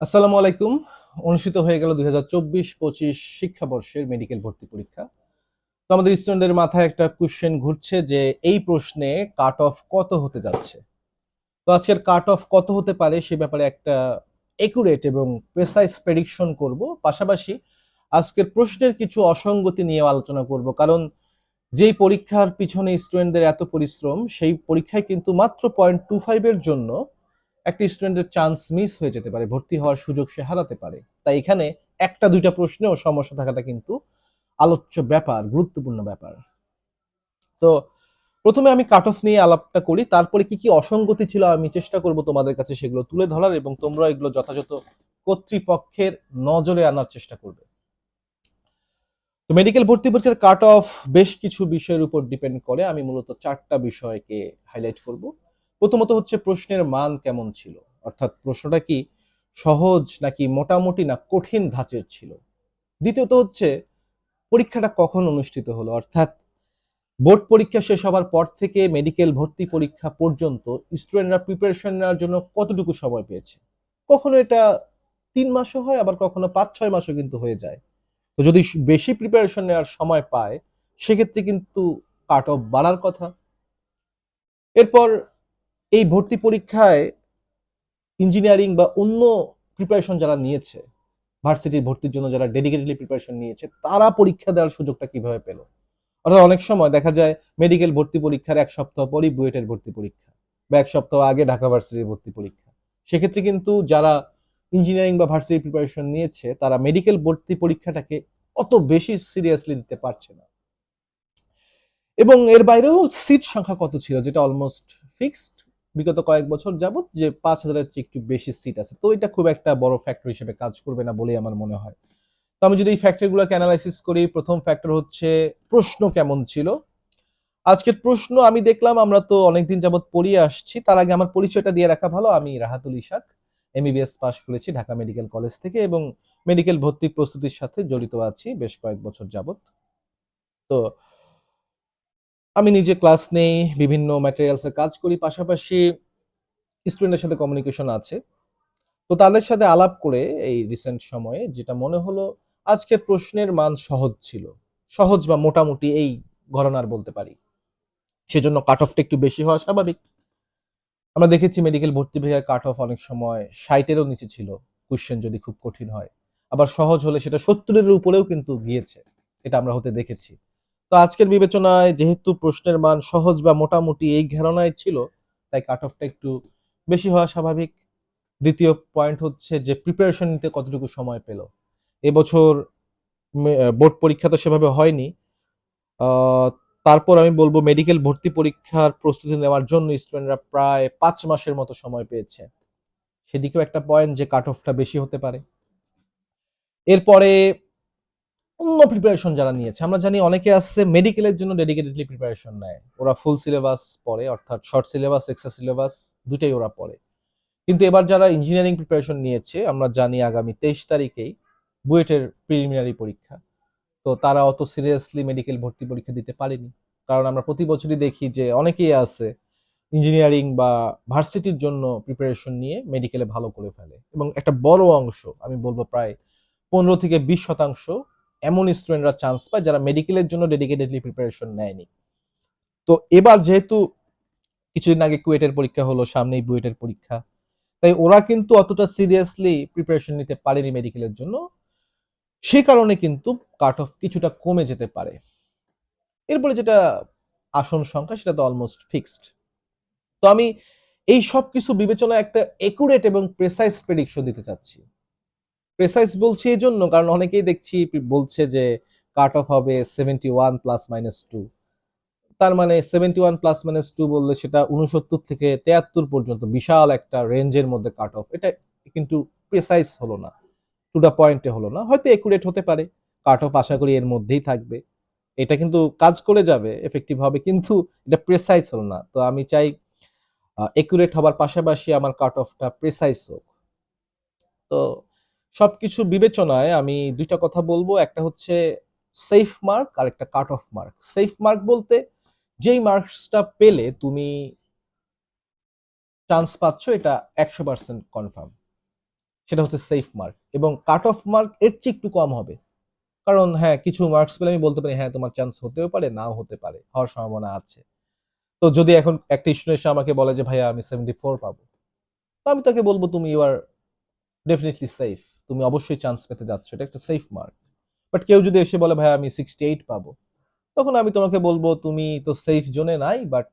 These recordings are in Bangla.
আসসালামু আলাইকুম। অনুষ্ঠিত হয়ে গেল দুই হাজার চব্বিশ পঁচিশ শিক্ষাবর্ষের মেডিকেল ভর্তি পরীক্ষা। তো আমাদের স্টুডেন্টদের মাথায় একটা কোশ্চেন ঘুরছে যে, এই প্রশ্নে কাট অফ কত হতে যাচ্ছে? তো আজকের কাট অফ কত হতে পারে সে ব্যাপারে একটা একুরেট এবং প্রেসাইজ প্রেডিকশন করব। পাশাপাশি আজকের প্রশ্নের কিছু অসঙ্গতি নিয়ে আলোচনা করব, কারণ যেই পরীক্ষার পিছনে স্টুডেন্টদের এত পরিশ্রম, সেই পরীক্ষায় কিন্তু মাত্র পয়েন্ট টু ফাইভের জন্য একটা স্টুডেন্টের চান্স মিস হয়ে যেতে পারে, ভর্তি হওয়ার সুযোগ সে হারাতে পারে। তাই এখানে একটা দুইটা প্রশ্নেও সমস্যা থাকাটা কিন্তু আলোচ্য ব্যাপার, গুরুত্বপূর্ণ ব্যাপার। তো প্রথমে আমি কাট অফ নিয়ে আলাপটা করি, তারপরে কি কি অসঙ্গতি ছিল আমি চেষ্টা করব তোমাদের কাছে সেগুলো তুলে ধরার এবং তোমরা এগুলো যথাযথ কর্তৃপক্ষের নজরে আনার চেষ্টা করবে। তো মেডিকেল ভর্তি পরীক্ষার কাট অফ বেশ কিছু বিষয়ের উপর ডিপেন্ড করে, আমি মূলত চারটা বিষয়কে হাইলাইট করব। প্রথমত হচ্ছে প্রশ্নের মান কেমন ছিল? অর্থাৎ প্রশ্নটা কি সহজ নাকি মোটামুটি না কঠিন ধাঁচের ছিল? দ্বিতীয়ত হচ্ছে পরীক্ষাটা কখন অনুষ্ঠিত হলো? অর্থাৎ বোর্ড পরীক্ষা শেষ হবার পর থেকে মেডিকেল ভর্তি পরীক্ষা পর্যন্ত স্টুডেন্টরা প্রিপারেশন নেওয়ার জন্য কতটুকু সময় পেয়েছে? কখনো এটা তিন মাসও হয়, আবার কখনো পাঁচ, ছয় মাসও কিন্তু হয়ে যায়। তো যদি বেশি প্রিপারেশন নেওয়ার সময় পায়, সেক্ষেত্রে কিন্তু কাট অফ বাড়ার কথা। এরপর এই ভর্তি পরীক্ষায় ইঞ্জিনিয়ারিং বা অন্য প্রিপারেশন যারা নিয়েছে ভার্সিটির ভর্তির জন্য যারা ডেডিকেটেডলি প্রিপারেশন নিয়েছে, তারা পরীক্ষা দেওয়ার সুযোগটা কীভাবে পেল? অর্থাৎ অনেক সময় দেখা যায় মেডিকেল ভর্তি পরীক্ষার এক সপ্তাহ পরই বুয়েটের ভর্তি পরীক্ষা বা এক সপ্তাহ আগে ঢাকা ভার্সিটির ভর্তি পরীক্ষা। সেক্ষেত্রে কিন্তু যারা ইঞ্জিনিয়ারিং বা ভার্সিটির প্রিপারেশন নিয়েছে, তারা মেডিকেল ভর্তি পরীক্ষাটাকে অত বেশি সিরিয়াসলি দিতে পারছে না। এবং এর বাইরেও সিট সংখ্যা কত ছিল, যেটা অলমোস্ট ফিক্সড বিগত কয়েক বছর যাবত যে পাঁচ হাজারের চেয়ে একটু বেশি সিট আছে। তো এটা খুব একটা বড় ফ্যাক্টর হিসেবে কাজ করবে না বলেই আমার মনে হয়। তো আমি যদি এই ফ্যাক্টরগুলোকে অ্যানালাইসিস করি, প্রথম ফ্যাক্টর হচ্ছে প্রশ্ন কেমন ছিল? আজকের প্রশ্ন আমি দেখলাম, আমরা তো অনেকদিন যাবৎ পড়িয়ে আসছি, তার আগে আমার পরিচয়টা দিয়ে রাখা ভালো। আমি রাহাতুল ইশাক এমবিবিএস পাশ করেছি ঢাকা মেডিকেল কলেজ থেকে এবং মেডিকেল ভর্তি প্রস্তুতির সাথে জড়িত আছি বেশ কয়েক বছর যাবত তো আমি নিজে ক্লাস নেই, বিভিন্ন ম্যাটেরিয়ালসে কাজ করি, পাশাপাশি স্টুডেন্টের সাথে কমিউনিকেশন আছে। তো তাদের সাথে আলাপ করে এই রিসেন্ট সময়ে যেটা মনে হলো আজকের প্রশ্নের মান সহজ ছিল। সহজ বা মোটামুটি এই ঘটনার বলতে পারি। সেজন্য কাট অফটা একটু বেশি হওয়া স্বাভাবিক। আমরা দেখেছি মেডিকেল ভর্তি বিভাগের কাট অফ অনেক সময় ষাটেরও নিচে ছিল। কোশ্চেন যদি খুব কঠিন হয়। আবার সহজ হলে সেটা সত্তরের উপরেও কিন্তু গিয়েছে। এটা আমরা হতে দেখেছি। তো আজকের বিবেচনায় যেহেতু প্রশ্নের মান সহজ বা মোটামুটি এই ঘেরণায় ছিল, তাই কাট অফটা একটু বেশি হওয়া স্বাভাবিক। দ্বিতীয় পয়েন্ট হচ্ছে যে প্রিপারেশন নিতে কতটুকু সময় পেল। এবছর বোর্ড পরীক্ষা তো সেভাবে হয়নি। তারপর আমি বলব মেডিকেল ভর্তি পরীক্ষার প্রস্তুতি নেওয়ার জন্য স্টুডেন্টরা প্রায় পাঁচ মাসের মতো সময় পেয়েছে। সেদিকেও একটা পয়েন্ট যে কাট অফটা বেশি হতে পারে। এরপরে অন্য প্রিপারেশন যারা নিয়েছে, আমরা জানি অনেকে আসছে মেডিকেলের জন্য ডেডিকেটেডলি প্রিপারেশন নেয়। ওরা ফুল সিলেবাস পড়ে, অর্থাৎ শর্ট সিলেবাস এক্সট্রা সিলেবাস দুটাই ওরা পড়ে। কিন্তু এবার যারা ইঞ্জিনিয়ারিং প্রিপারেশন নিয়েছে, আমরা জানি আগামী তেইশ তারিখেই বুয়েটের প্রিলিমিনারি পরীক্ষা। তো তারা অত সিরিয়াসলি মেডিকেল ভর্তি পরীক্ষা দিতে পারেনি। কারণ আমরা প্রতি বছরই দেখি যে অনেকেই আছে ইঞ্জিনিয়ারিং বা ভার্সিটির জন্য প্রিপারেশন নিয়ে মেডিকেলে ভালো করে ফেলে। এবং একটা বড় অংশ, আমি বলব প্রায় পনেরো থেকে বিশ শতাংশ এমন স্টুডেন্টরা চান্স পায় যারা মেডিকেলের জন্য ডেডিকেটেডলি প্রিপারেশন নেয়নি। তো এবার যেহেতু কিছুদিন আগে কুয়েটের পরীক্ষা হলো, সামনেই বুয়েটের পরীক্ষা, তাই ওরা কিন্তু অতটা সিরিয়াসলি প্রিপারেশন নিতে পারেনি মেডিকেলের জন্য। সে কারণে কিন্তু কাট অফ কিছুটা কমে যেতে পারে। এরপরে যেটা আসন সংখ্যা, সেটা তো অলমোস্ট ফিক্সড তো আমি এই সব কিছু বিবেচনায় একটা একুরেট এবং প্রেসাইজ প্রেডিকশন দিতে চাচ্ছি। প্রেসাইজ বলছি এই জন্য, কারণ অনেকেই দেখছি বলছে যে কাট অফ হবে seventy one plus minus two তার মানে seventy one plus minus two বললে সেটা উনসত্তর থেকে তেয়াত্তর পর্যন্ত বিশাল একটা রেঞ্জের মধ্যে কাট অফ এটা কিন্তু প্রেসাইজ হলো না টু দা পয়েন্টে হলো না। হয়তো একুরেট হতে পারে কাট অফ আশা করি এর মধ্যেই থাকবে। এটা কিন্তু কাজ করে যাবে এফেক্টিভ হবে, কিন্তু এটা প্রেসাইজ হলো না। তো আমি চাই একুরেট হবার পাশাপাশি আমার কাট অফটা প্রেসাইজ হোক। তো সবকিছু বিবেচনায় আমি দুইটা কথা বলব। একটা হচ্ছে সেফ মার্ক আর একটা cut off mark safe mark বলতে যেই মার্কসটা পেলে তুমি চান্স পাচ্ছ, এটা একশো পার্সেন্ট কনফার্ম সেটা হচ্ছে সেফ মার্ক এবং কাট অফ মার্ক এর চেয়ে একটু কম হবে। কারণ হ্যাঁ কিছু মার্কস পেলে আমি বলতে পারি হ্যাঁ তোমার চান্স হতেও পারে, নাও হতে পারে, হওয়ার সম্ভাবনা আছে। তো যদি এখন একটা স্টুডেন্ট এসে আমাকে বলে যে, ভাইয়া, আমি সেভেন্টি ফোর পাবো। তো আমি তাকে বলব, তুমি ইউ আর ডেফিনেটলি সেফ তুমি অবশ্যই চান্স পেতে যাচ্ছ, এটা একটা সেফ মার্ক বাট কেউ যদি এসে বলে, ভাই, আমি সিক্সটি এইট পাবো, তখন আমি তোমাকে বলব, তুমি তো সেফ জোনে নাই বাট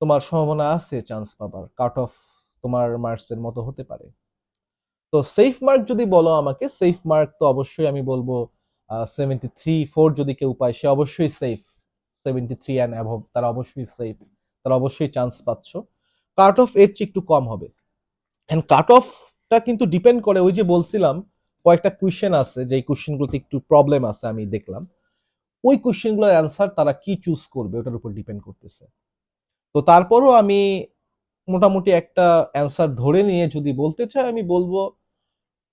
তোমার সম্ভাবনা আছে চান্স পাবার কাট অফ তোমার মার্কসের মতো হতে পারে। তো সেফ মার্ক যদি বলো আমাকে সেফ মার্ক তো অবশ্যই আমি বলব সেভেন্টি থ্রি ফোর যদি কেউ পায়, সে অবশ্যই safe seventy three and above তারা অবশ্যই সেফ তারা অবশ্যই চান্স পাচ্ছ। কাট অফ এর চেয়ে একটু কম হবে। অ্যান্ড কাট অফটা কিন্তু ডিপেন্ড করে ওই যে বলছিলাম, কয়েকটা কোয়েশ্চেন আছে যে কোয়েশ্চেনগুলোতে একটু প্রবলেম আছে, আমি দেখলাম। ওই কোয়েশ্চেনগুলোর অ্যান্সার তারা কি চুজ করবে, ওটার উপর ডিপেন্ড করতেছে। তো তারপরও আমি মোটামুটি একটা অ্যান্সার ধরে নিয়ে যদি বলতে চাই, আমি বলব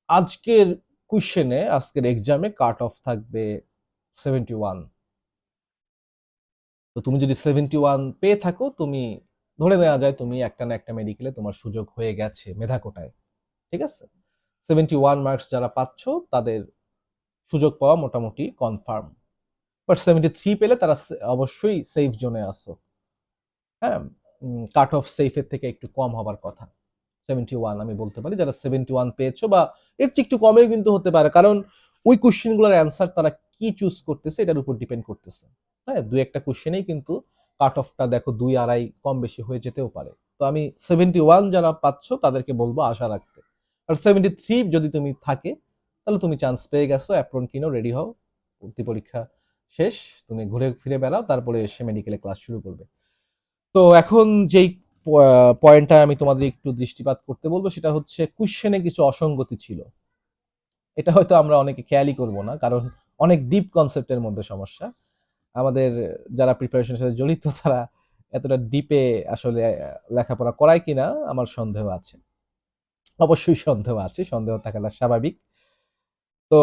আজকের কোয়েশ্চেনে আজকের এক্সামে কাট অফ থাকবে সেভেন্টি ওয়ান তো তুমি যদি সেভেন্টি ওয়ান পেয়ে থাকো, তুমি ধরে নেওয়া যায় তুমি একটা না একটা মেডিকেলে তোমার সুযোগ হয়ে গেছে মেধা কোটায় ঠিক আছে? সেভেন্টি ওয়ান মার্কস যারা পাচ্ছ, তাদের সুযোগ পাওয়া মোটামুটি কনফার্ম বাট সেভেন্টি থ্রি পেলে তারা অবশ্যই সেফ জোনে আসো হ্যাঁ কাট অফ সেফের থেকে একটু কম হবার কথা। সেভেন্টি ওয়ান আমি বলতে পারি, যারা সেভেন্টি ওয়ান পেয়েছ বা এর চেয়ে একটু কমেও কিন্তু হতে পারে, কারণ ওই কোশ্চেনগুলোর অ্যান্সার তারা কি চুজ করতেছে, এটার উপর ডিপেন্ড করতেছে। হ্যাঁ দুই একটা কোশ্চেনেই কিন্তু কাট অফটা দেখো দুই আড়াই কম বেশি হয়ে যেতেও পারে। তো আমি সেভেন্টি ওয়ান যারা পাচ্ছ, তাদেরকে বলব আশা রাখতে আর সেভেন্টি থ্রি যদি তুমি থাকে, তাহলে তুমি চান্স পেয়ে গেছো অ্যাপ্রন কিনো রেডি হও, ভর্তি পরীক্ষা শেষ, তুমি ঘুরে ফিরে বেড়াও, তারপরে এসে মেডিকেলে ক্লাস শুরু করবে। তো এখন যেই পয়েন্টটা আমি তোমাদের একটু দৃষ্টিপাত করতে বলব, সেটা হচ্ছে কুশ্চেনে কিছু অসঙ্গতি ছিল। এটা হয়তো আমরা অনেকে খেয়ালই করব না, কারণ অনেক ডিপ কনসেপ্টের মধ্যে সমস্যা। আমাদের যারা প্রিপারেশনের সাথে জড়িত, তারা এতটা ডিপে আসলে লেখাপড়া করায় কিনা, আমার সন্দেহ আছে। অবশ্যই সন্দেহ আছে, সন্দেহ থাকাটা স্বাভাবিক। তো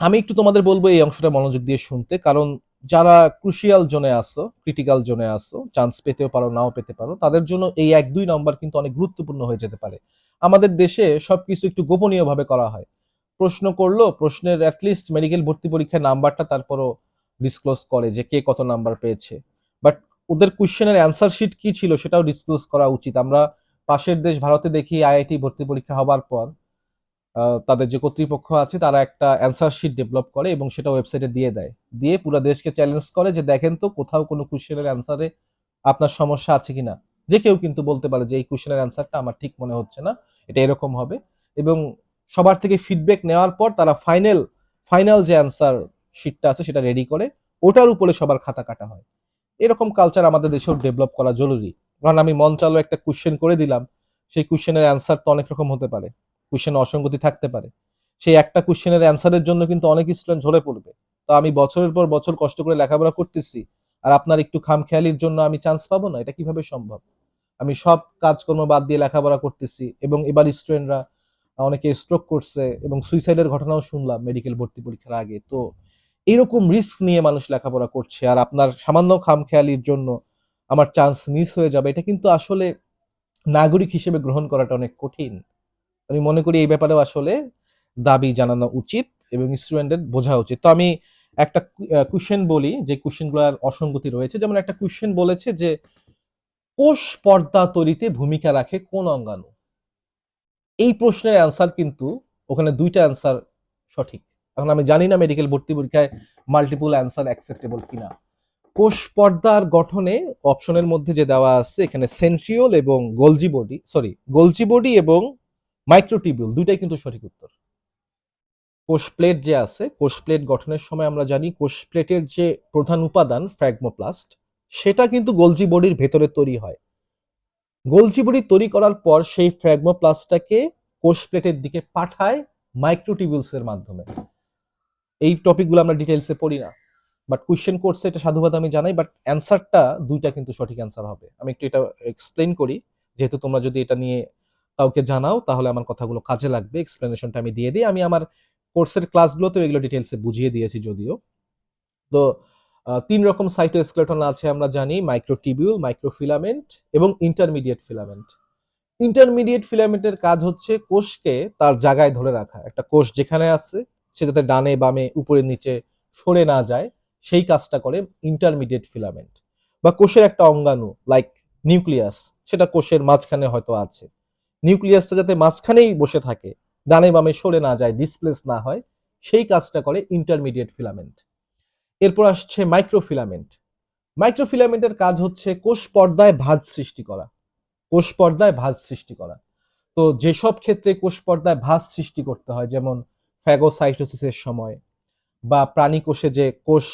আমি একটু তোমাদের বলব এই অংশটা মনোযোগ দিয়ে শুনতে, কারণ যারা ক্রুশিয়াল জোনে আসো ক্রিটিক্যাল জোনে আসো চান্স পেতেও পারো, নাও পেতে পারো, তাদের জন্য এই এক দুই নম্বর কিন্তু অনেক গুরুত্বপূর্ণ হয়ে যেতে পারে। আমাদের দেশে সবকিছু একটু গোপনীয়ভাবে করা হয়। প্রশ্ন করল, প্রশ্নের অ্যাটলিস্ট মেডিকেল ভর্তি পরীক্ষার নাম্বারটা তারপরও ডিসক্লোজ করে যে কে কত নাম্বার পেয়েছে। বাট ওদের কোশ্চেনের অ্যান্সার শিট কি ছিল সেটাও ডিসক্লোজ করা উচিত। আমরা পাশের দেশ ভারতে দেখি আইআইটি ভর্তি পরীক্ষা হবার পর তাদের যে কর্তৃপক্ষ আছে তারা একটা অ্যান্সার শিট ডেভেলপ করে এবং সেটা ওয়েবসাইটে দিয়ে দেয়। দিয়ে পুরো দেশকে চ্যালেঞ্জ করে যে দেখেন তো কোথাও কোনো কোশ্চেনের অ্যান্সারে আপনার সমস্যা আছে কিনা। যে কেউ কিন্তু বলতে পারে যে এই কোশ্চেনের অ্যান্সারটা আমার ঠিক মনে হচ্ছে না, এটা এরকম হবে। এবং সবার থেকে ফিডব্যাক নেওয়ার পর তারা ফাইনাল ফাইনাল যে অ্যান্সার শিটটা আছে সেটা রেডি করে, ওটার উপরে সবার খাতা কাটা হয়। এরকম কালচার আমাদের দেশেও ডেভেলপ করা জরুরি। কারণ আমি মন চালো একটা কোশ্চেন করে দিলাম, সেই কোশ্চেনের অ্যান্সার তো অনেক রকম হতে পারে। কোশ্চেনে অসঙ্গতি থাকতে পারে। সেই একটা কোশ্চেনের অ্যান্সারের জন্য কিন্তু অনেক স্টুডেন্ট ঝরে পড়বে। তো আমি বছরের পর বছর কষ্ট করে লেখাপড়া করতেছি, আর আপনার একটু খামখেয়ালির জন্য আমি চান্স পাবো না? এটা কীভাবে সম্ভব? আমি সব কাজকর্ম বাদ দিয়ে লেখাপড়া করতেছি, এবং এবার স্টুডেন্টরা অনেকে স্ট্রোক করছে, এবং সুইসাইডের ঘটনাও শুনলাম মেডিকেল ভর্তি পরীক্ষার আগে। তো এরকম রিস্ক নিয়ে মানুষ লেখাপড়া করছে, আর আপনার সামান্য খামখেয়ালির জন্য আমার চান্স মিস হয়ে যাবে। এটা কিন্তু আসলে নাগরিক হিসেবে গ্রহণ করাটা অনেক কঠিন। আমি মনে করি এই ব্যাপারেও আসলে দাবি জানানো উচিত এবং স্টুডেন্টদের বোঝা উচিত। তো আমি একটা কোশ্চেন বলি, যে কোশ্চেনগুলোর অসঙ্গতি রয়েছে। যেমন একটা কোশ্চেন বলেছে যে, কোষ পর্দা তৈরিতে ভূমিকা রাখে কোন অঙ্গাণু? এই প্রশ্নের অ্যান্সার কিন্তু ওখানে দুইটা অ্যান্সার সঠিক। এখন আমি জানি না মেডিকেল ভর্তি পরীক্ষায় মাল্টিপল অ্যান্সার অ্যাকসেপ্টেবল কিনা। কোষ পর্দার গঠনে অপশনের মধ্যে যে দেওয়া আছে, এখানে সেন্ট্রিওল এবং Golgi body sorry Golgi body এবং মাইক্রোটিবিউল, দুইটাই কিন্তু সঠিক উত্তর। কোষ প্লেট যে আছে, কোষ প্লেট গঠনের সময় আমরা জানি কোষ প্লেটের যে প্রধান উপাদান, ফ্র্যাগমোপ্লাস্ট, সেটা কিন্তু গোলজি বডির ভেতরে তৈরি হয়। গোলজি বডি তৈরি করার পর সেই ফ্র্যাগমোপ্লাস্টটাকে কোষ প্লেটের দিকে পাঠায় মাইক্রোটিবিউলস এর মাধ্যমে। এই টপিকগুলো আমরা ডিটেলসে পড়ি না। বাট কোয়েশ্চেন কোর্সে এটা সাধুবাদ আমি জানাই বাট অ্যান্সারটা দুইটা কিন্তু সঠিক অ্যান্সার হবে। আমি একটু এটা এক্সপ্লেন করি, যেহেতু তোমরা যদি এটা নিয়ে কাউকে জানাও, তাহলে আমার কথাগুলো কাজে লাগবে। এক্সপ্লেনেশনটা আমি দিয়ে দিই। আমি আমার কোর্সের ক্লাসগুলোতেও এগুলো ডিটেলসে বুঝিয়ে দিয়েছি যদিও। তো তিন রকম সাইটোস্কেলেটন আছে আমরা জানি মাইক্রো মাইক্রোটিবিউল মাইক্রোফিলামেন্ট এবং ইন্টারমিডিয়েট ফিলামেন্ট ইন্টারমিডিয়েট ফিলামেন্টের কাজ হচ্ছে কোষকে তার জায়গায় ধরে রাখা। একটা কোষ যেখানে আছে, সে যাতে ডানে বামে উপরে নিচে সরে না যায়। সেই কাজটা করে ইন্টারমিডিয়েট ফিলামেন্ট বা কোষের একটা অঙ্গাণু লাইক নিউক্লিয়াস সেটা কোষের মাঝখানে হয়তো আছে। নিউক্লিয়াসটা যাতে মাঝখানেই বসে থাকে, ডানে বামে সরে না যায় ডিসপ্লেস না হয়, সেই কাজটা করে ইন্টারমিডিয়েট ফিলামেন্ট এরপর আসছে মাইক্রোফিলামেন্ট মাইক্রোফিলামেন্টের কাজ হচ্ছে কোষ পর্দায় ভাঁজ সৃষ্টি করা। কোষ পর্দায় ভাঁজ সৃষ্টি করা। তো যেসব ক্ষেত্রে কোষ পর্দায় ভাঁজ সৃষ্টি করতে হয়, যেমন ফ্যাগোসাইটোসিসের সময় বা প্রাণী কোষে যে কোষ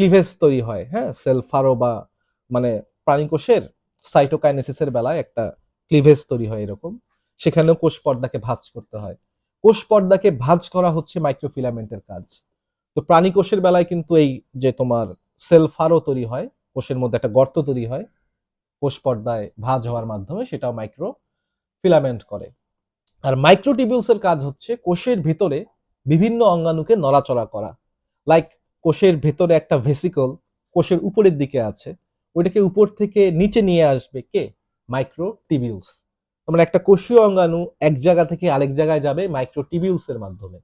ক্লিভেজ তৈরি হয় হ্যাঁ? সেলফারো বা মানে প্রাণীকোষের সাইটোকাইনেসিসের বেলায় একটা ক্লিভেজ তৈরি হয় এরকম। সেখানেও কোষ পর্দাকে ভাঁজ করতে হয়। কোষ পর্দাকে ভাঁজ করা হচ্ছে মাইক্রোফিলামেন্টের কাজ। তো প্রাণী কোষের বেলায় কিন্তু এই যে তোমার সেল ফারো তৈরি হয়, কোষের মধ্যে একটা গর্ত তৈরি হয়, কোষ পর্দায় ভাঁজ হওয়ার মাধ্যমে সেটাও মাইক্রো ফিলামেন্ট করে। আর মাইক্রোটিবিউলসের কাজ হচ্ছে কোষের ভিতরে বিভিন্ন অঙ্গাণুকে নড়াচড়া করা। লাইক কোষের ভেতরে একটা ভেসিকল কোষের উপরের দিকে আছে। ওইটাকে উপর থেকে নিচে নিয়ে আসবে কে? মাইক্রোটিবিউলস মানে একটা কোষীয় অঙ্গাণু এক জায়গা থেকে আরেক জায়গায় যাবে মাইক্রোটিবিউলসের মাধ্যমে।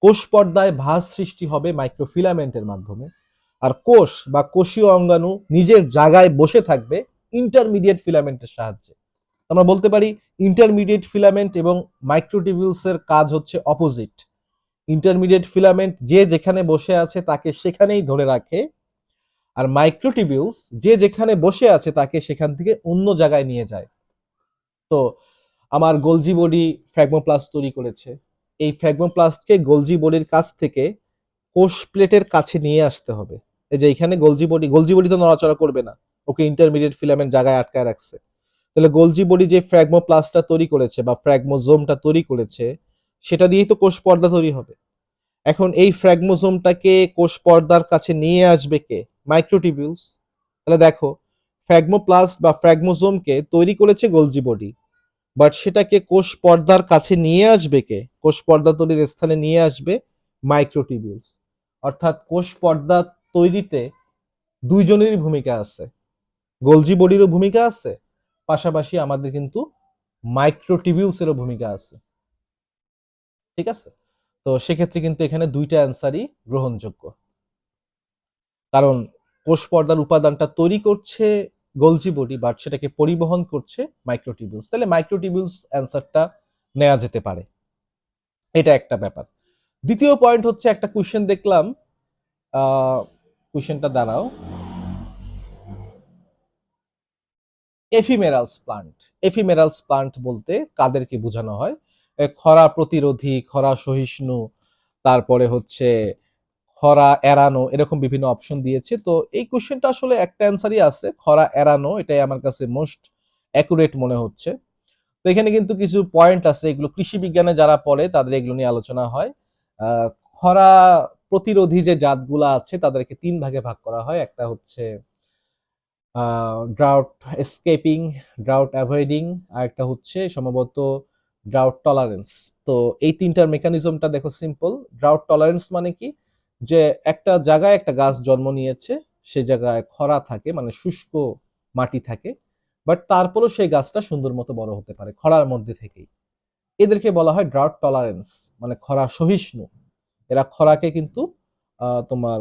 কোষ পর্দায় ভাঁজ সৃষ্টি হবে মাইক্রোফিলামেন্টের মাধ্যমে। আর কোষ বা কোষীয় অঙ্গাণু নিজের জায়গায় বসে থাকবে ইন্টারমিডিয়েট ফিলামেন্টের সাহায্যে। আমরা বলতে পারি ইন্টারমিডিয়েট ফিলামেন্ট এবং মাইক্রোটিবিউলসের কাজ হচ্ছে অপোজিট ইন্টারমিডিয়েট ফিলামেন্ট যে যেখানে বসে আছে তাকে সেখানেই ধরে রাখে। আর মাইক্রোটিবিউলস যে যেখানে বসে আছে তাকে সেখান থেকে অন্য জায়গায় নিয়ে যায়। তো আমার গোলজি বডি ফ্র্যাগমোপ্লাস্ট তৈরি করেছে। এই ফ্র্যাগমোপ্লাস্টকে গোলজি বডির কাছ থেকে কোষ প্লেটের কাছে নিয়ে আসতে হবে। এই যে এখানে গোলজি বডি গোলজি বডি তো নড়াচড়া করবে না। ওকে ইন্টারমিডিয়েট ফিলামেন্ট জায়গায় আটকায় রাখছে। তাহলে গোলজি বডি যে ফ্র্যাগমোপ্লাস্টটা তৈরি করেছে বা ফ্র্যাগমোজোমটা তৈরি করেছে সেটা দিয়েই তো কোষ পর্দা তৈরি হবে। এখন এই ফ্র্যাগমোজোমটাকে কোষ পর্দার কাছে নিয়ে আসবে কে? মাইক্রোটিবিউলস। তাহলে দেখো, ফ্র্যাগমোপ্লাস্ট বা ফ্র্যাগমোজোমকে তৈরি করেছে গোলজি বডি, বাট সেটাকে কোষ পর্দার কাছে নিয়ে আসবে কে? কোষ পর্দা তৈরির স্থানে নিয়ে আসবে মাইক্রোটিবিউলস। অর্থাৎ কোষ পর্দা তৈরিতে দুইজনেরই ভূমিকা আছে। গোলজি বডিরও ভূমিকা আছে, পাশাপাশি আমাদের কিন্তু মাইক্রোটিবিউলসেরও ভূমিকা আছে। ঠিক আছে? তো সেক্ষেত্রে কিন্তু এখানে দুইটা অ্যান্সারই গ্রহণযোগ্য। কারণ কোষ পর্দার উপাদানটা তৈরি করছে গোলজি বডি বাট সেটাকে পরিবহন করছে মাইক্রোটিবিউলস তাহলে মাইক্রোটিবিউলস অ্যান্সারটা নেওয়া যেতে পারে। এটা একটা ব্যাপার। দ্বিতীয় পয়েন্ট হচ্ছে একটা কোয়েশ্চেন দেখলাম। কোয়েশ্চেনটা দাঁড়াও। এফিমেরালস প্লান্ট এফিমেরালস প্লান্ট বলতে কাদেরকে বোঝানো হয়? খরা প্রতিরোধী, খরা সহিষ্ণু, তারপরে হচ্ছে খরা এড়ানো, এরকম বিভিন্ন অপশন দিয়েছে। তো এই কোশ্চেনটা আসলে একটা অ্যান্সারই আছে, খরা এড়ানো, এটাই আমার কাছে মোস্ট অ্যাকুরেট মনে হচ্ছে। তো এখানে কিন্তু কিছু পয়েন্ট আছে, এগুলো কৃষি বিজ্ঞানে যারা পড়ে, তাদের এগুলো নিয়ে আলোচনা হয়। খরা প্রতিরোধী যে জাতগুলো আছে, তাদেরকে তিন ভাগে ভাগ করা হয়। একটা হচ্ছে ড্রাউট এসকেপিং ড্রাউট অ্যাভয়েডিং আর একটা হচ্ছে সম্ভবত ড্রাউট টলারেন্স তো এই তিনটার মেকানিজমটা দেখো সিম্পল ড্রাউট টলারেন্স মানে কি? যে একটা জায়গায় একটা গাছ জন্ম নিয়েছে, সে জায়গায় খরা থাকে মানে শুষ্ক মাটি থাকে বাট তারপরও সেই গাছটা সুন্দর মতো বড় হতে পারে, খরার মধ্যে থেকেই। এদেরকে বলা হয় ড্রাউট টলারেন্স মানে খরা সহিষ্ণু। এরা খরাকে কিন্তু তোমার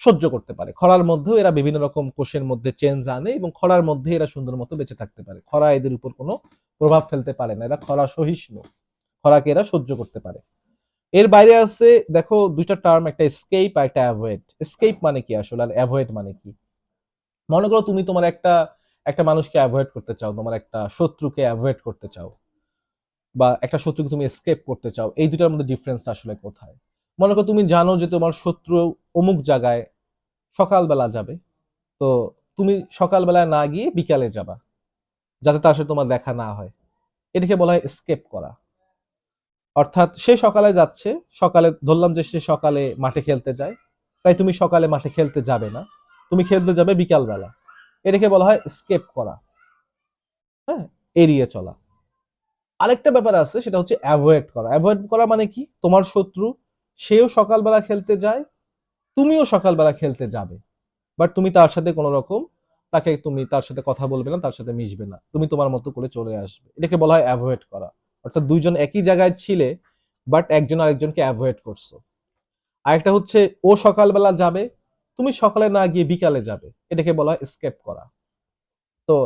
সহ্য করতে পারে। খরার মধ্যেও এরা বিভিন্ন রকম কোষের মধ্যে চেঞ্জ আনে এবং খরার মধ্যে এরা সুন্দর মতো বেঁচে থাকতে পারে। খরা এদের উপর কোনো প্রভাব ফেলতে পারে না। এরা খরা সহিষ্ণু। খরাকে এরা সহ্য করতে পারে। এর বাইরে আছে, দেখো, দুইটা টার্ম একটা স্কেপ আর একটা অ্যাভয়েড স্কেপ মানে কি আসলে? আর অ্যাভয়েড মানে কি? মনে করো তুমি তোমার একটা একটা মানুষকে অ্যাভয়েড করতে চাও, তোমার একটা শত্রুকে অ্যাভয়েড করতে চাও, বা একটা শত্রুকে তুমি এসকেপ করতে চাও, এই দুটার মধ্যে ডিফারেন্সটা আসলে কোথায়? মনে করো তুমি জানো যে তোমার শত্রু অমুক জায়গায় সকালবেলা যাবে। তো তুমি সকালবেলায় না গিয়ে বিকালে যাবা। যাতে তার সাথে তোমার দেখা না হয়। এটাকে বলা হয় স্কেপ করা। অর্থাৎ সে সকালে যাচ্ছে, সকালে ধরলাম যে সে সকালে মাঠে খেলতে যায়, তাই তুমি সকালে মাঠে খেলতে যাবে না। তুমি খেলতে যাবে বিকালবেলা। এটাকে বলা হয় স্কেপ করা। হ্যাঁ এড়িয়ে চলা। আরেকটা ব্যাপার আছে, সেটা হচ্ছে অ্যাভয়েড করা। অ্যাভয়েড করা মানে কি? তোমার শত্রু, সেও সকালবেলা খেলতে যায়, তুমিও সকালবেলা খেলতে যাবে। বাট তুমি তার সাথে কোনো রকম তাকে তুমি তার সাথে কথা বলবে না, তার সাথে মিশবে না। তুমি তোমার মতো করে চলে আসবে। এটাকে বলা হয় অ্যাভয়েড করা। অর্থাৎ দুইজন একই জায়গায় ছিলে বাট একজন আরেকজনকে অ্যাভয়েড করছ। আরেকটা হচ্ছে, ও সকালবেলা যাবে, তুমি সকালে না গিয়ে বিকালে যাবে। এটাকে বলা হয় স্কেপ করা। তো,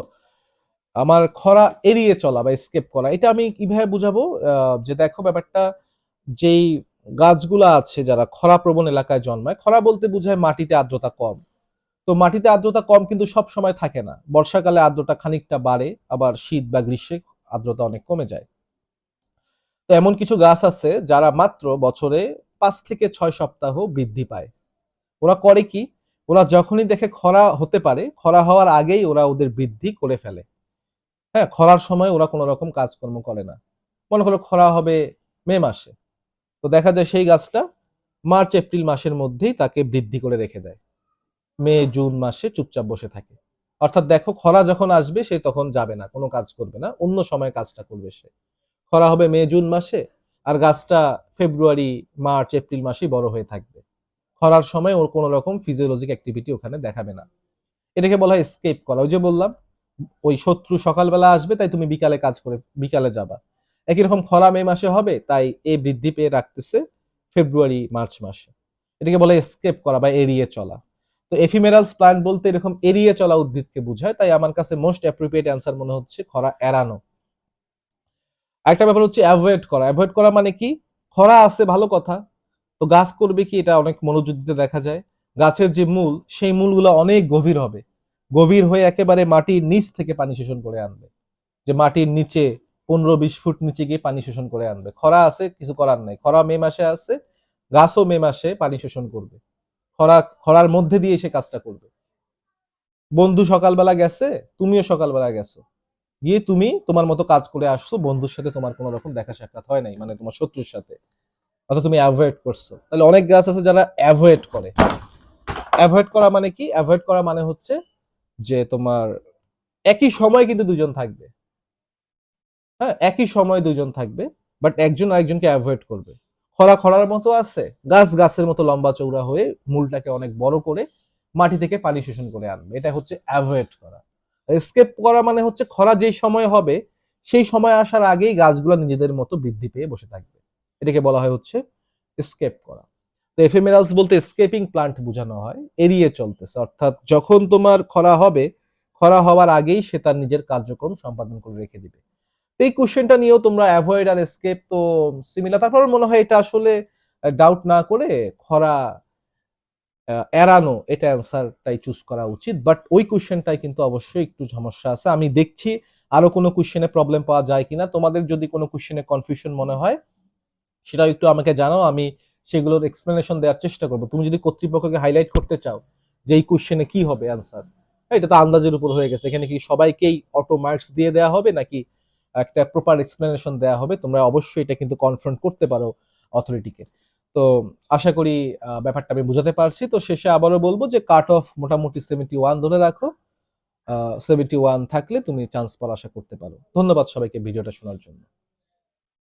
আমার খরা এড়িয়ে চলা বা স্কেপ করা, এটা আমি কীভাবে বুঝাবো? যে দেখো ব্যাপারটা, যেই গাছগুলো আছে যারা খরা প্রবণ এলাকায় জন্মায়, খরা বলতে বোঝায় মাটিতে আর্দ্রতা কম। তো মাটিতে আর্দ্রতা কম কিন্তু সব সময় থাকে না। বর্ষাকালে আর্দ্রতা খানিকটা বাড়ে, আবার শীত বা গ্রীষ্মে আর্দ্রতা অনেক কমে যায়। তো এমন কিছু গাছ আছে যারা মাত্র বছরে পাঁচ থেকে ছয় সপ্তাহ বৃদ্ধি পায়। ওরা করে কি? ওরা যখনই দেখে খরা হতে পারে, খরা হওয়ার আগেই ওরা ওদের বৃদ্ধি করে ফেলে। হ্যাঁ খরার সময় ওরা কোনো রকম কাজকর্ম করে না। মনে করো খরা হবে মে মাসে। তো দেখা যায় সেই গাছটা মার্চ, এপ্রিল মাসের মধ্যেই তাকে বৃদ্ধি করে রেখে দেয়। মে, জুন মাসে চুপচাপ বসে থাকে। অর্থাৎ দেখো খরা যখন আসবে সে তখন যাবে না, কোনো কাজ করবে না, অন্য সময় কাজটা করবে সে। খরা হবে মে, জুন মাসে আর গাছটা ফেব্রুয়ারি, মার্চ, এপ্রিল মাসেই বড় হয়ে থাকবে। খরার সময় ওর কোনো রকম ফিজিওলজিক অ্যাক্টিভিটি ওখানে দেখাবে না। এটাকে বলা হয় স্কেপ করা। ওই যে বললাম, ওই শত্রু সকালবেলা আসবে, তাই তুমি বিকালে কাজ করে, বিকালে যাবা। একই রকম খরা মে মাসে হবে, তাই এ বৃদ্ধি পেয়ে রাখতেছে ফেব্রুয়ারি, মার্চ মাসে। এটাকে বলে স্কেপ করা বা এড়িয়ে চলা। তো এফিমেরালস প্লান্ট বলতে এরকম এড়িয়ে চলা উদ্ভিদকে বোঝায়, তাই আমার কাছে মোস্ট অ্যাপ্রোপ্রিয়েট অ্যান্সার মনে হচ্ছে খরা এড়ানো। একটা ব্যাপার হচ্ছে অ্যাভয়েড করা। অ্যাভয়েড করা মানে কি? খরা আছে, ভালো কথা, তো গাছ করবে কি? এটা অনেক মনোযোগ দিতে দেখা যায়। গাছের যে মূল, সেই মূলগুলো অনেক গভীর হবে। গভীর হয়ে একেবারে মাটির নিচ থেকে পানি শোষণ করে আনবে। যে মাটির নিচে, পনেরো বিশ ফুট নিচে গিয়ে পানি শোষণ করে আনবে। খরা আছে, কিছু করার নাই। খরা মে মাসে আছে, গাছও মে মাসে পানি শোষণ করবে। খরা, খরার মধ্যে দিয়ে সে কাজটা করবে। বন্ধু সকালবেলা গেছে, তুমিও সকালবেলা গেছো। গিয়ে তুমি তোমার মতো কাজ করে আসছো, বন্ধুর সাথে তোমার কোনো রকম দেখা সাক্ষাৎ হয় নাই মানে তোমার শত্রুর সাথে। অর্থাৎ তুমি অ্যাভয়েড করছ। তাহলে অনেক গাছ আছে যারা অ্যাভয়েড করে। অ্যাভয়েড করা মানে কি? অ্যাভয়েড করা মানে হচ্ছে যে তোমার একই সময় কিন্তু দুজন থাকবে। হ্যাঁ একই সময় দুজন থাকবে বাট একজন আরেকজনকে অ্যাভয়েড করবে। খরা খরার মতো আছে, গাছ গাছের মতো লম্বা চৌড়া হয়ে মূলটাকে অনেক বড় করে মাটি থেকে পানি শোষণ করে আনবে। এটা হচ্ছে অ্যাভয়েড করা। স্কেপ করা মানে হচ্ছে খরা যেই সময় হবে, সেই সময় আসার আগেই গাছগুলো নিজেদের মতো বৃদ্ধি পেয়ে বসে থাকবে। এটাকে বলা হয় হচ্ছে স্কেপ করা। তো এফেমেরালস বলতে স্কেপিং প্লান্ট বোঝানো হয়, এড়িয়ে চলতেছে। অর্থাৎ যখন তোমার খরা হবে, খরা হওয়ার আগেই সে তার নিজের কার্যক্রম সম্পাদন করে রেখে দিবে। এই কোশ্চেনটা নিয়েও তোমরা অ্যাভয়েড আর এসকেপ তো সিমিলার তারপর মনে হয় এটা আসলে ডাউট না করে খরা এড়ানো এটা অ্যান্সারটাই চুজ করা উচিত। বাট ওই কোশ্চেনটাই কিন্তু অবশ্যই একটু সমস্যা আছে। আমি দেখছি আরও কোনো কোশ্চেনে প্রবলেম পাওয়া যায় কিনা। তোমাদের যদি কোনো কোশ্চেনে কনফিউশন মনে হয়, সেটাও একটু আমাকে জানাও। আমি সেগুলোর এক্সপ্লেনেশন দেওয়ার চেষ্টা করব। তুমি যদি কর্তৃপক্ষকে হাইলাইট করতে চাও যে এই কোশ্চেনে কি হবে অ্যান্সার এটা তো আন্দাজের উপর হয়ে গেছে। এখানে কি সবাইকেই অটো মার্কস দিয়ে দেওয়া হবে নাকি একটা প্রপার এক্সপ্লেনেশন দেওয়া হবে, তোমরা অবশ্যই এটা কিন্তু কনফ্রন্ট করতে পারো অথরিটিকে তো আশা করি ব্যাপারটা আমি বুঝাতে পারছি। তো শেষে আবারও বলব যে কাট অফ মোটামুটি সেভেন্টি ওয়ান ধরে রাখো। সেভেন্টি ওয়ান থাকলে তুমি চান্স পাওয়ার আশা করতে পারো। ধন্যবাদ সবাইকে ভিডিওটা শোনার জন্য।